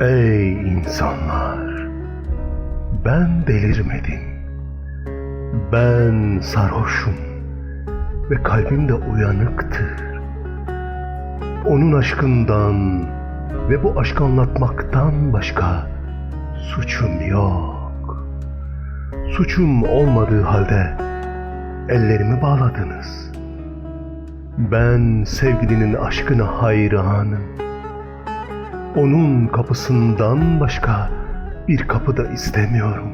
Ey insanlar! Ben delirmedim. Ben sarhoşum ve kalbim de uyanıktır. Onun aşkından ve bu aşkı anlatmaktan başka suçum yok. Suçum olmadığı halde ellerimi bağladınız. Ben sevgilinin aşkına hayranım. Onun kapısından başka bir kapı da istemiyorum.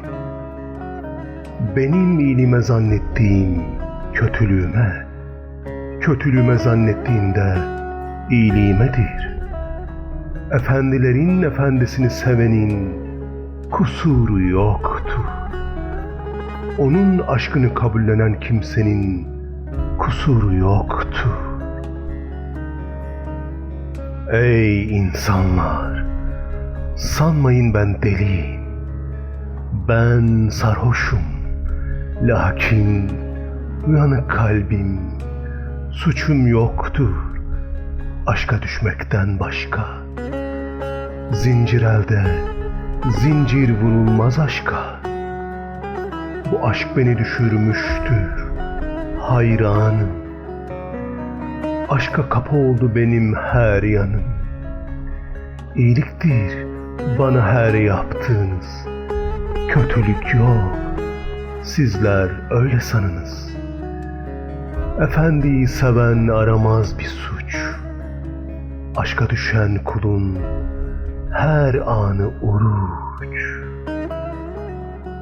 Benim iyiliğime zannettiğim kötülüğüme, kötülüğüme zannettiğimde iyiliğimedir. Efendilerin efendisini sevenin kusuru yoktur. Onun aşkını kabullenen kimsenin kusuru yoktur. Ey insanlar! Sanmayın ben deliyim. Ben sarhoşum. Lakin uyanık kalbim, suçum yoktur. Aşka düşmekten başka. Zincir elde, zincir vurulmaz aşka. Bu aşk beni düşürmüştür. Hayranım. Aşka kapı oldu benim her yanım. İyiliktir bana her yaptığınız. Kötülük yok. Sizler öyle sanınız. Efendiyi seven aramaz bir suç. Aşka düşen kulun her anı oruç.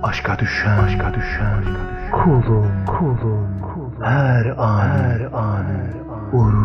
Aşka düşen, aşka düşen, kulun, kulun, kulun her an, her an oruç.